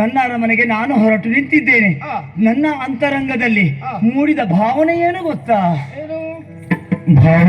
ನನ್ನ ಅರಮನೆಗೆ ನಾನು ಹೊರಟು ನಿಂತಿದ್ದೇನೆ. ನನ್ನ ಅಂತರಂಗದಲ್ಲಿ ಮೂಡಿದ ಭಾವನೆ ಏನು ಗೊತ್ತಾ? ಭಾವ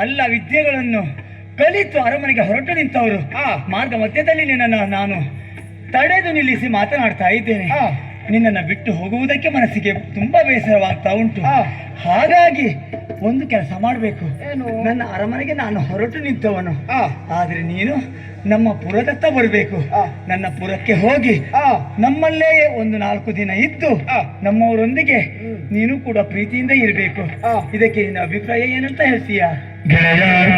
ಅಲ್ಲ ವಿದ್ಯೆಗಳನ್ನು ಕಲಿತು ಅರಮನೆಗೆ ಹೊರಟು ನಿಂತವರು ಆ. ಮಾರ್ಗ ಮಧ್ಯದಲ್ಲಿ ನಿನ್ನನ್ನು ನಾನು ತಡೆದು ನಿಲ್ಲಿಸಿ ಮಾತನಾಡ್ತಾ ಇದ್ದೇನೆ ಆ. ನಿನ್ನನ್ನು ಬಿಟ್ಟು ಹೋಗುವುದಕ್ಕೆ ಮನಸ್ಸಿಗೆ ತುಂಬಾ ಬೇಸರವಾಗ್ತಾ ಉಂಟು ಆ. ಹಾಗಾಗಿ ಒಂದು ಕೆಲಸ ಮಾಡಬೇಕು ಏನು ನನ್ನ ಅರಮನೆಗೆ ನಾನು ಹೊರಟು ನಿಂತವನು ಆ ಆದ್ರೆ ನೀನು ನಮ್ಮ ಪುರದತ್ತ ಬರಬೇಕು ಆ. ನನ್ನ ಪುರಕ್ಕೆ ಹೋಗಿ ಆ ನಮ್ಮಲ್ಲೇ ಒಂದು ನಾಲ್ಕು ದಿನ ಇದ್ದು ಆ. ನಮ್ಮವರೊಂದಿಗೆ ಹ್ಮ್. ನೀನು ಕೂಡ ಪ್ರೀತಿಯಿಂದ ಇರಬೇಕು ಆ. ಇದಕ್ಕೆ ನಿನ್ನ ಅಭಿಪ್ರಾಯ ಏನಂತ ಹೇಳ್ತೀಯಾ ಗೆಳೆಯ